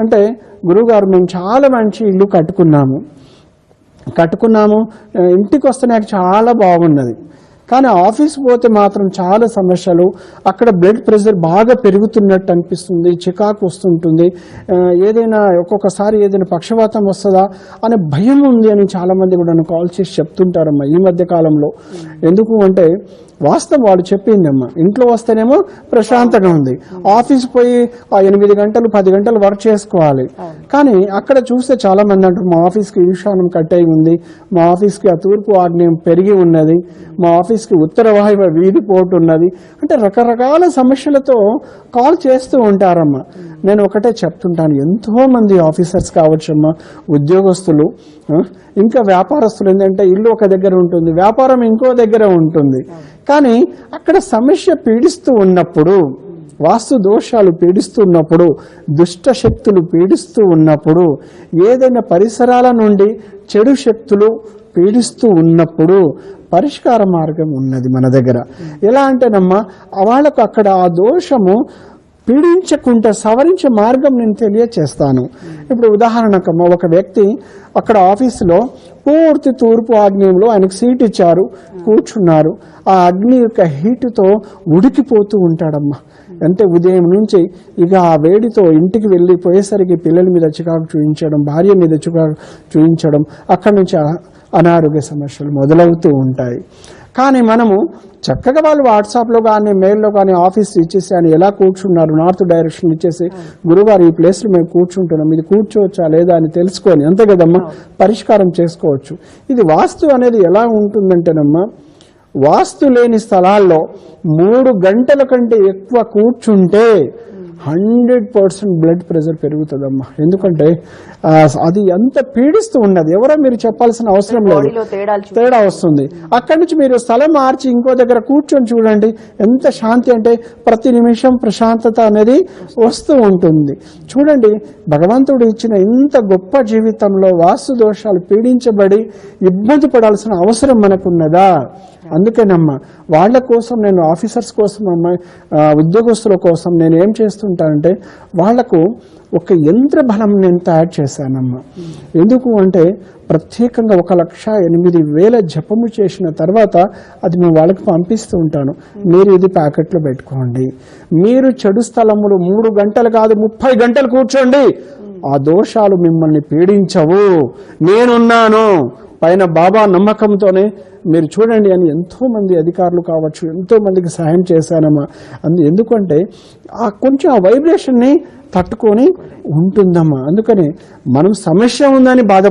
అంటే గురువుగారు మేము చాలా మంచి ఇల్లు కట్టుకున్నాము. కట్టుకున్నాము ఇంటికి వస్తే నాకు చాలా బాగున్నది. కానీ ఆఫీస్ పోతే మాత్రం చాలా సమస్యలు. అక్కడ బ్లడ్ ప్రెషర్ బాగా పెరుగుతున్నట్టు అనిపిస్తుంది చికాకు వస్తుంటుంది. ఏదైనా ఒక్కొక్కసారి ఏదైనా పక్షవాతం వస్తుందా అనే భయం ఉంది అని చాలా మంది కూడా నన్ను కాల్ చేసి చెప్తుంటారమ్మా ఈ మధ్య కాలంలో. ఎందుకు అంటే వాస్తవం వాడు చెప్పిందమ్మా ఇంట్లో వస్తేనేమో ప్రశాంతంగా ఉంది. ఆఫీస్ పోయి ఆ ఎనిమిది గంటలు పది గంటలు వర్క్ చేసుకోవాలి. కానీ అక్కడ చూస్తే చాలా మంది అంటారు మా ఆఫీస్కి ఈశాన్యం కట్టయి ఉంది. మా ఆఫీస్కి ఆ తూర్పు ఆగ్నేయం పెరిగి ఉన్నది. మా ఆఫీస్కి ఉత్తర వాయువ వీధి పోటు ఉన్నది. అంటే రకరకాల సమస్యలతో కాల్ చేస్తూ ఉంటారమ్మా. నేను ఒకటే చెప్తుంటాను ఎంతో మంది ఆఫీసర్స్ కావచ్చమ్మా ఉద్యోగస్తులు ఇంకా వ్యాపారస్తులు ఏంటంటే ఇల్లు ఒక దగ్గర ఉంటుంది వ్యాపారం ఇంకో దగ్గర ఉంటుంది. కానీ అక్కడ సమస్య పీడిస్తూ ఉన్నప్పుడు వాస్తు దోషాలు పీడిస్తున్నప్పుడు దుష్ట శక్తులు పీడిస్తూ ఉన్నప్పుడు ఏదైనా పరిసరాల నుండి చెడు శక్తులు పీడిస్తూ ఉన్నప్పుడు పరిష్కార మార్గం ఉన్నది మన దగ్గర. ఎలా అంటేనమ్మా వాళ్ళకు అక్కడ ఆ దోషము పీడించకుండా సవరించే మార్గం నేను తెలియచేస్తాను. ఇప్పుడు ఉదాహరణకమ్మ ఒక వ్యక్తి అక్కడ ఆఫీసులో పూర్తి తూర్పు ఆగ్నేయంలో ఆయనకు సీట్ ఇచ్చారు కూర్చున్నారు. ఆ అగ్ని యొక్క హీటుతో ఉడికిపోతూ ఉంటాడమ్మా. అంటే ఉదయం నుంచి ఇక ఆ వేడితో ఇంటికి వెళ్ళిపోయేసరికి పిల్లల మీద చికాకు చూపించడం భార్య మీద చికాకు చూపించడం అక్కడి నుంచి అనారోగ్య సమస్యలు మొదలవుతూ ఉంటాయి. కానీ మనము చక్కగా వాళ్ళు వాట్సాప్లో కానీ మెయిల్లో కానీ ఆఫీస్ ఇచ్చేసి అని ఎలా కూర్చున్నారు నార్త్ డైరెక్షన్ ఇచ్చేసి గురువారు ఈ ప్లేస్లో మేము కూర్చుంటున్నాం ఇది కూర్చోవచ్చా లేదా అని తెలుసుకొని అంతే కదమ్మా పరిష్కారం చేసుకోవచ్చు. ఇది వాస్తు అనేది ఎలా ఉంటుందంటేనమ్మా వాస్తు లేని స్థలాల్లో మూడు గంటల కంటే ఎక్కువ కూర్చుంటే హండ్రెడ్ పర్సెంట్ బ్లడ్ ప్రెషర్ పెరుగుతుందమ్మా. ఎందుకంటే అది ఎంత పీడిస్తూ ఉన్నది. ఎవరో మీరు చెప్పాల్సిన అవసరం లేదు. తేడా వస్తుంది. అక్కడి నుంచి మీరు స్థలం మార్చి ఇంకో దగ్గర కూర్చొని చూడండి. ఎంత శాంతి అంటే ప్రతి నిమిషం ప్రశాంతత అనేది వస్తూ ఉంటుంది. చూడండి భగవంతుడు ఇచ్చిన ఇంత గొప్ప జీవితంలో వాస్తు దోషాలు పీడించబడి ఇబ్బంది పడాల్సిన అవసరం మనకున్నదా? అందుకేనమ్మా వాళ్ళ కోసం నేను ఆఫీసర్స్ కోసం అమ్మా ఉద్యోగస్తుల కోసం నేను ఏం చేస్తుంటానంటే వాళ్ళకు ఒక యంత్ర బలం నేను తయారు చేశానమ్మా. ఎందుకు అంటే ప్రత్యేకంగా ఒక లక్ష ఎనిమిది వేల జపము చేసిన తర్వాత అది నేను వాళ్ళకి పంపిస్తూ ఉంటాను. మీరు ఇది ప్యాకెట్లో పెట్టుకోండి. మీరు చెడు స్థలములు మూడు గంటలు కాదు ముప్పై గంటలు కూర్చోండి. ఆ దోషాలు మిమ్మల్ని పీడించవు. నేనున్నాను. పైన బాబా నమ్మకంతోనే మీరు చూడండి అని ఎంతో మంది అధికారులు కావచ్చు ఎంతో మందికి సహాయం చేశానమ్మా. అందు ఎందుకంటే ఆ కొంచెం ఆ వైబ్రేషన్ని తట్టుకొని ఉంటుందమ్మా. అందుకని మనం సమస్య ఉందని బాధ